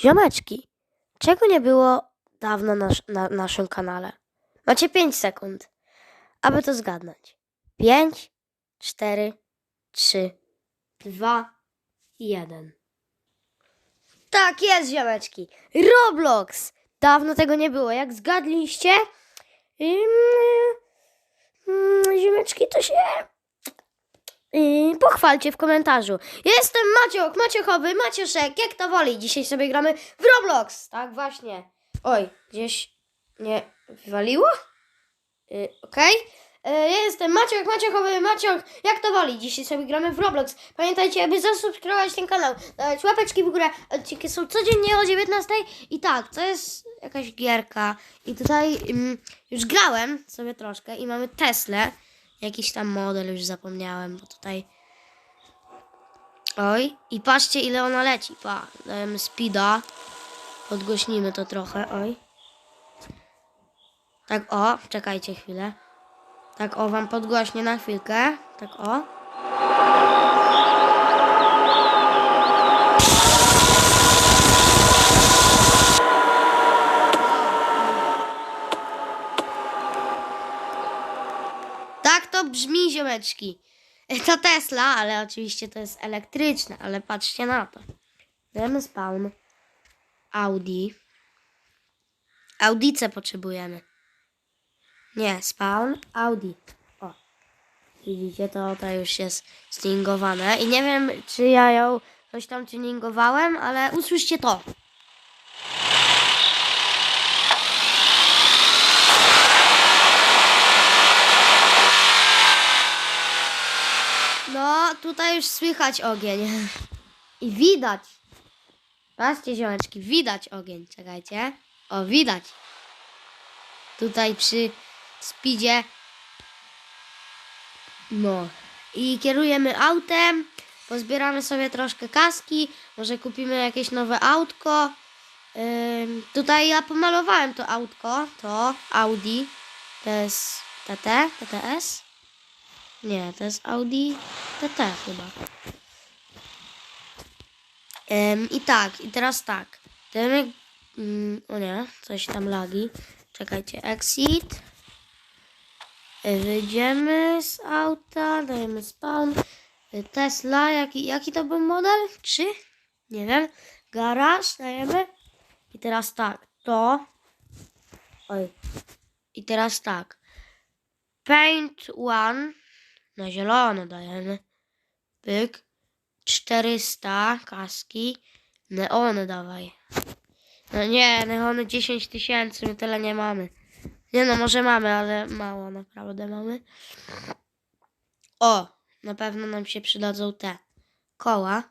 Ziomeczki, czego nie było dawno na, na naszym kanale? Macie 5 sekund, aby to zgadnąć. 5, 4, 3, 2, 1. Tak jest, ziomeczki. Roblox! Dawno tego nie było. Jak zgadliście, ziomeczki, to się Yy, pochwalcie w komentarzu. Jestem Maciok, Maciochowy, Macioszek, jak to woli. Dzisiaj sobie gramy w Roblox. Tak, właśnie. Oj, gdzieś nie wywaliło? Yy, Okej. Yy, Ja jestem Maciok, Maciochowy, Maciok, jak to woli. Dzisiaj sobie gramy w Roblox. Pamiętajcie, aby zasubskrybować ten kanał, dać łapeczki w górę. Odcinki są codziennie o 19. I tak, to jest jakaś gierka. I tutaj ym, już grałem sobie troszkę i mamy Teslę. Jakiś tam model, już zapomniałem, bo tutaj... Oj, i patrzcie ile ona leci, pa, dajemy speeda. Podgłośnimy to trochę, oj. Tak o, czekajcie chwilę. Tak o, wam podgłośnię na chwilkę. Tak o. Tak to To Tesla, ale oczywiście to jest elektryczne, ale patrzcie na to. Dajemy spawn. Audi. Audice potrzebujemy. Nie, spawn, Audi. O. Widzicie, to, to już jest stingowane. I nie wiem, czy ja ją coś tam tuningowałem, ale usłyszcie to. No, tutaj już słychać ogień. I widać. Patrzcie, ziomeczki, widać ogień. Czekajcie. O, widać. Tutaj przy speedzie. No. I kierujemy autem. Pozbieramy sobie troszkę kaski. Może kupimy jakieś nowe autko. Tutaj ja pomalowałem to autko. To Audi. To jest TT, TTS. Nie, to jest Audi TT chyba. Em, I tak, i teraz tak. Dajemy... Mm, o nie, coś tam lagi. Czekajcie, exit. Wyjdziemy z auta, dajemy spawn. Tesla, jaki, jaki to był model? Czy? Nie wiem. Garaż, dajemy. I teraz tak, to. Oj. I teraz tak. Paint one. Na zielono dajemy. Pyk. 400 kaski. Neony dawaj. No nie, neony 10 tysięcy, my tyle nie mamy. Nie no, może mamy, ale mało naprawdę mamy. O, na pewno nam się przydadzą te koła.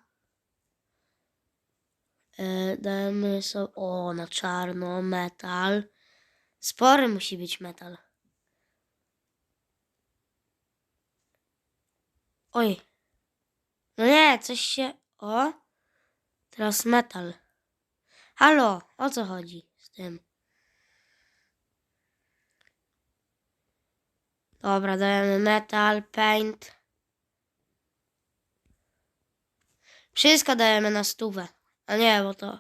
Yy, dajemy sobie, o, na czarno, metal. Spory musi być metal. Oj. No nie, coś się. O. Teraz metal. Halo, o co chodzi z tym? Dobra, dajemy metal, paint. Wszystko dajemy na stówę. A nie, bo to.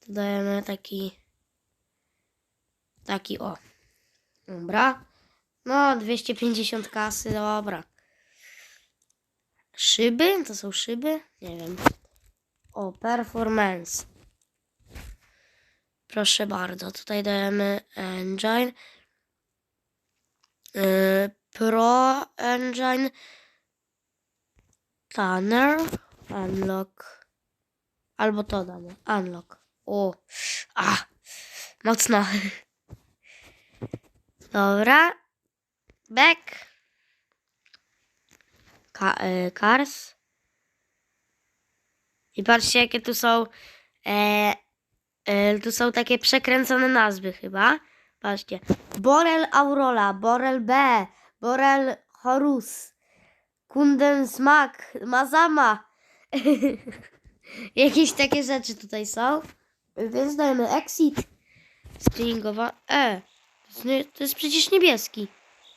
To dajemy taki. Taki o. Dobra. No, 250 kasy, dobra. Szyby? To są szyby? Nie wiem. O, performance. Proszę bardzo, tutaj dajemy engine. Yy, Pro engine. Tanner. Unlock. Albo to damy. Unlock. O. A. Mocno. Dobra. Back. Ka e, Cars. I patrzcie, jakie tu są. E, e, tu są takie przekręcone nazwy chyba. Patrzcie. Borel Aurora, Borel B, Borel Horus, Kunden Smak, Mazama. Jakieś takie rzeczy tutaj są. Więc dajemy exit. Stringowa. E. To jest, to jest przecież niebieski.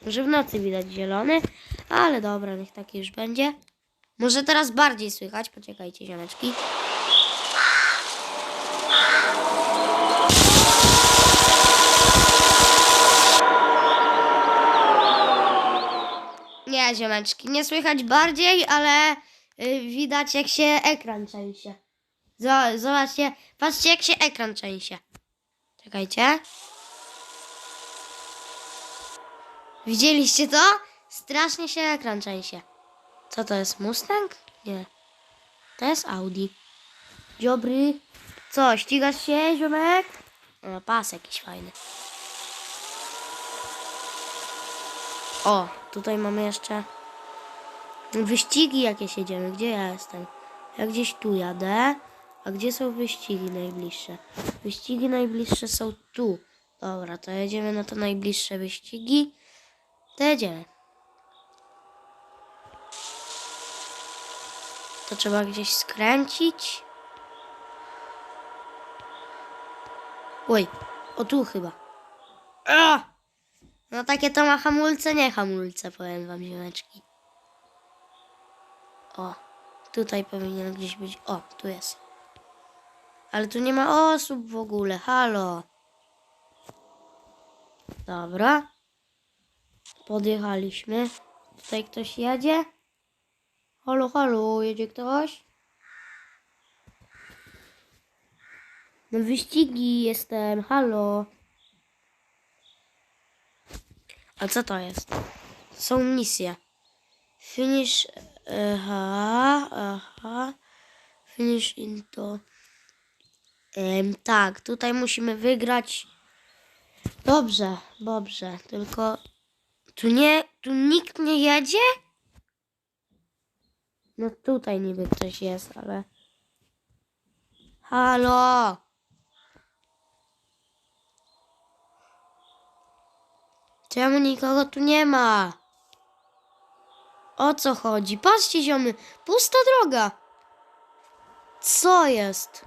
Może w nocy widać zielony, ale dobra, niech taki już będzie. Może teraz bardziej słychać, poczekajcie ziomeczki. Nie, ziomeczki, nie słychać bardziej, ale y, widać jak się ekran częsie. Zobaczcie, patrzcie jak się ekran częsie. Czekajcie. Widzieliście to? Strasznie się ekran trzęsie. Co to jest, Mustang? Nie. To jest Audi. Dziobry. Co, ścigasz się, ziomek? O, pas jakiś fajny. O, tutaj mamy jeszcze wyścigi jakieś jedziemy. Gdzie ja jestem? Ja gdzieś tu jadę. A gdzie są wyścigi najbliższe? Wyścigi najbliższe są tu. Dobra, to jedziemy na te najbliższe wyścigi. To jedziemy. To trzeba gdzieś skręcić. Oj, o tu chyba. A! No takie to ma hamulce, nie hamulce, powiem wam, ziomeczki. O, tutaj powinien gdzieś być. O, tu jest. Ale tu nie ma osób w ogóle, halo. Dobra. Podjechaliśmy. Tutaj ktoś jedzie? Halo, halo, jedzie ktoś? Na wyścigi jestem, halo. A co to jest? Są misje. Finish. Aha, aha. Finish into. Em, tak, tutaj musimy wygrać. Dobrze, dobrze. Tylko tu nie, tu nikt nie jedzie? No tutaj niby ktoś jest, ale. Halo! Czemu nikogo tu nie ma? O co chodzi? Patrzcie, ziomy, pusta droga. Co jest?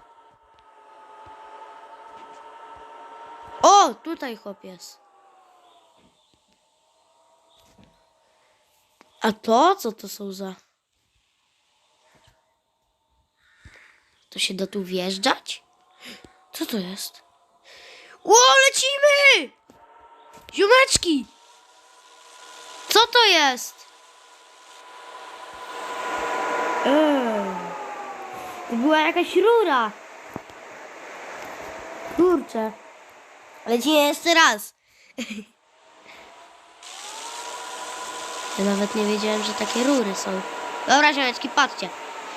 O, tutaj chłop jest. A to? Co to są za... To się da tu wjeżdżać? Co to jest? Ło, lecimy! Ziomeczki! Co to jest? Eee, to była jakaś rura. Kurczę. Lecimy jeszcze raz. Ja nawet nie wiedziałem, że takie rury są. Dobra, ziomeczki, patrzcie.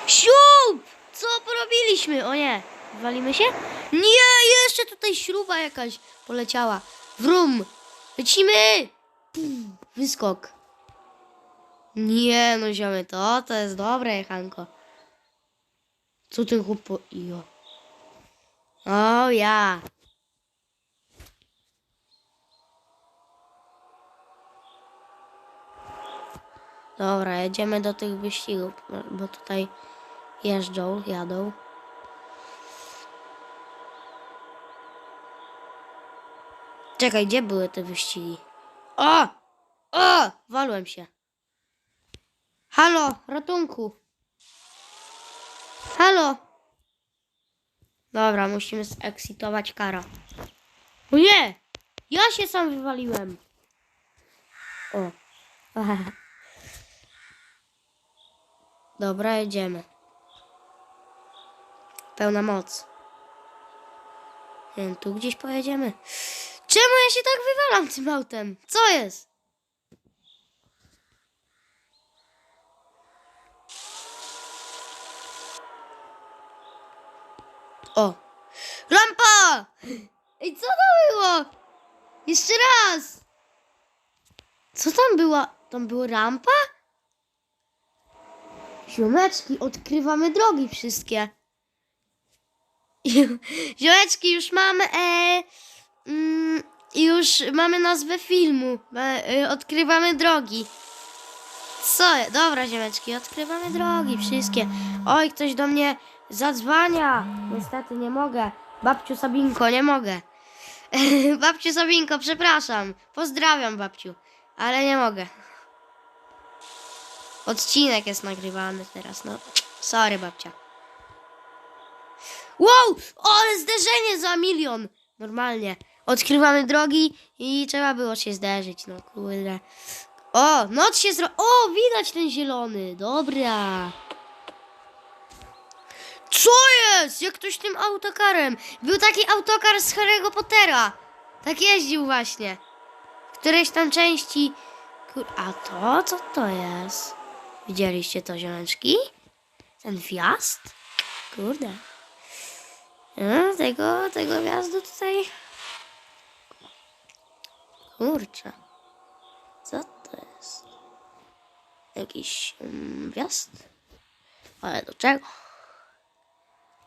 Siup! Co porobiliśmy? O nie. Walimy się? Nie, jeszcze tutaj śruba jakaś poleciała. Wrum. Lecimy! Pum, Wyskok. Nie, no ziomy, to, to jest dobre jechanko. Co ten chłop po... O ja. Dobra, jedziemy do tych wyścigów, bo tutaj jeżdżą, jadą. Czekaj, gdzie były te wyścigi? O! O! Walłem się. Halo, ratunku. Halo. Dobra, musimy zeksitować kara. O nie! Ja się sam wywaliłem. O. Dobra, jedziemy. Pełna moc. Wiem, tu gdzieś pojedziemy. Czemu ja się tak wywalam tym autem? Co jest? O! Lampa! Ej, co to było? Jeszcze raz! Co tam była? Tam była rampa? Ziomeczki, odkrywamy drogi wszystkie. Ziomeczki, już mamy... E, mm, już mamy nazwę filmu. E, e, odkrywamy drogi. Co? Dobra, ziomeczki, odkrywamy drogi wszystkie. Oj, ktoś do mnie zadzwania. Niestety nie mogę. Babciu Sabinko, nie mogę. babciu Sabinko, przepraszam. Pozdrawiam, babciu. Ale nie mogę. Odcinek jest nagrywany teraz, no. Sorry, babcia. Wow! Ale zderzenie za milion! Normalnie. Odkrywamy drogi i trzeba było się zderzyć, no kurde. O, noc się zro... O, widać ten zielony. Dobra. Co jest? Jak ktoś tym autokarem? Był taki autokar z Harry'ego Pottera. Tak jeździł właśnie. W którejś tam części... Kur... A to? Co to jest? Widzieliście to, ziomeczki? Ten wjazd? Kurde. No, tego, tego wjazdu tutaj... Kurczę. Co to jest? Jakiś um, wjazd? Ale do czego?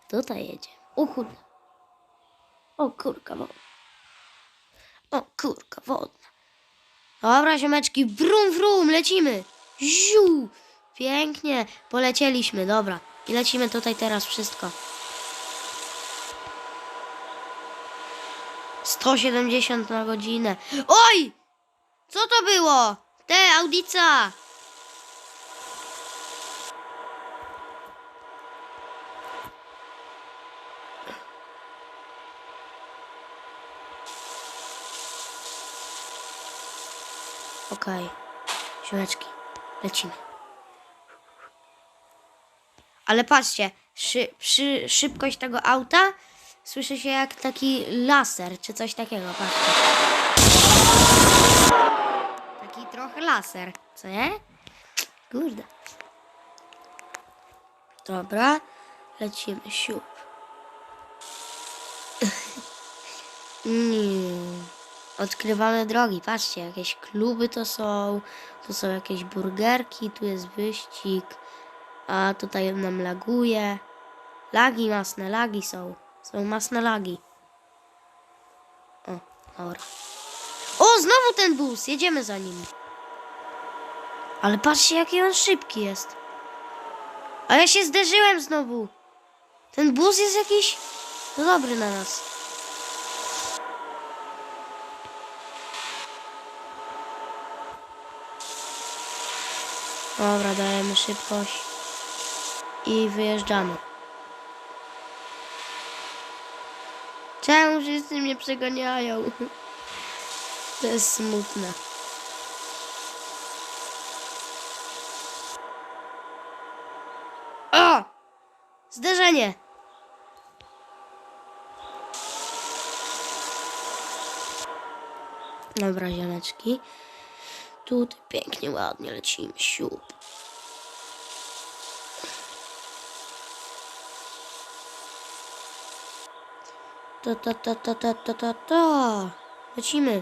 Tutaj jedzie. O kurde. O kurka wodna. O kurka wodna. Dobra, ziomeczki, wrum, wrum, lecimy. Ziu. Pięknie, polecieliśmy, dobra. I lecimy tutaj teraz wszystko. 170 na godzinę. Oj! Co to było? Te, audica! Okej. Siłeczki. Lecimy. Ale patrzcie, szy, przy, szybkość tego auta słyszy się jak taki laser, czy coś takiego, patrzcie. Taki trochę laser, co nie? Kurde. Dobra, lecimy, siup. Nie. Odkrywamy drogi, patrzcie, jakieś kluby to są, tu są jakieś burgerki, tu jest wyścig, a tutaj nam laguje. Lagi masne, lagi są. Są masne lagi. O, dobra. O, znowu ten bus, jedziemy za nim. Ale patrzcie, jaki on szybki jest. A ja się zderzyłem znowu. Ten bus jest jakiś dobry na nas. Dobra, dajemy szybkość i wyjeżdżamy. Czemu wszyscy mnie przeganiają? To jest smutne. O! Zderzenie! Dobra, ziomeczki. Tutaj pięknie, ładnie lecimy. Siup. Ta, ta, ta, ta, ta, ta, ta, ta. Lecimy.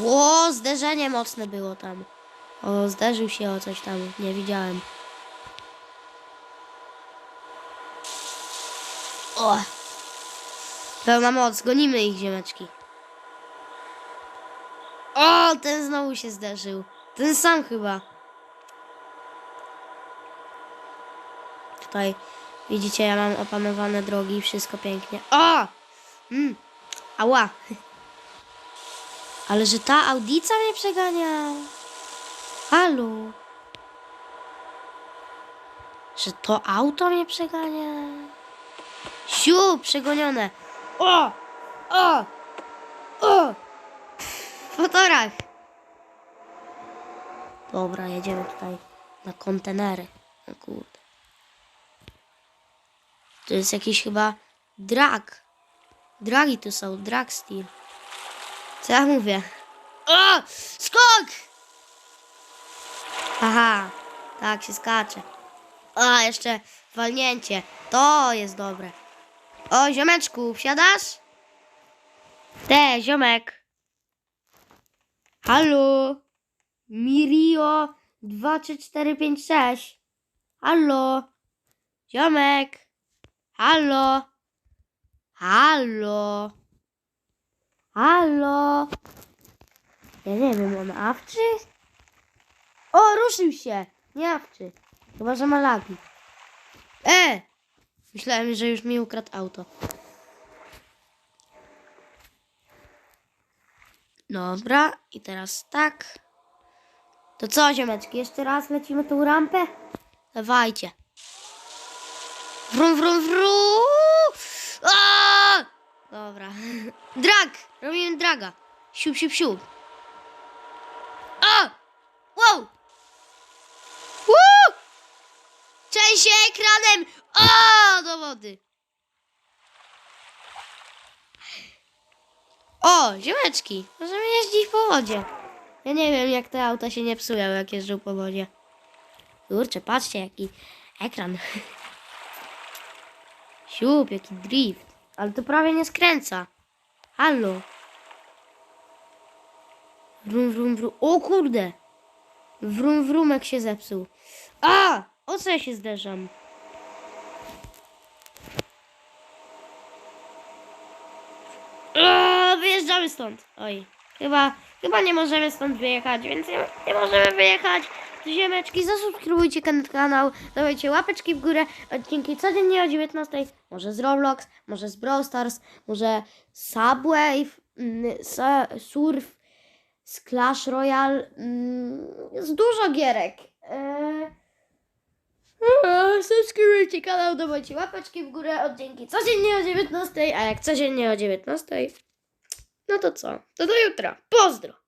Ło, zderzenie mocne było tam. O, zderzył się o coś tam, nie widziałem. O! Pełna moc, gonimy ich, ziemeczki. O, ten znowu się zderzył. Ten sam chyba. Tutaj widzicie, ja mam opanowane drogi, wszystko pięknie. O! Mm. Ała. Ale że ta audica mnie przegania. Halo. Że to auto mnie przegania. Siu, przegonione. O! O! O! W motorach. Dobra, jedziemy tutaj na kontenery. O kurde. To jest jakiś chyba drag. Dragi tu są, drag steel. Co ja mówię? O! Skok! Aha, tak się skacze. A, jeszcze walnięcie. To jest dobre. O, ziomeczku, wsiadasz? Te, ziomek. Halo? Mirio 23456. Halo? Ziomek? Halo? Halo? Halo? Ja nie wiem, on awczy? O, ruszył się. Nie awczy. Chyba, że ma lagi. E! Myślałem, że już mi ukradł auto. Dobra, i teraz tak. To co, ziomeczki, jeszcze raz lecimy tą rampę? Dawajcie. Wrum, wrum! Aaaa! Dobra. Drag! Robimy draga. Siup, siup, siup. A! Wow! Woo! Część się ekranem! O! Do wody. O! Ziomeczki. Możemy jeździć po wodzie. Ja nie wiem, jak te auta się nie psują, jak jeżdżą po wodzie. Kurczę, patrzcie, jaki ekran. Siup, jaki drift. Ale to prawie nie skręca. Halo. Wrum, wrum, wrum. O kurde. Wrum, wrumek się zepsuł. A! O co ja się zderzam? Wyjeżdżamy stąd. Oj. Chyba, chyba nie możemy stąd wyjechać, więc nie, nie możemy wyjechać. Ziemeczki, zasubskrybujcie kanał, dawajcie łapeczki w górę, odcinki codziennie o 19, może z Roblox, może z Brawl Stars, może Subwave, mm, Surf, z Clash Royale, mm, z dużo gierek. Eee, subskrybujcie kanał, dawajcie łapeczki w górę, odcinki codziennie o 19, a jak codziennie o 19, no to co? To do jutra. Pozdro!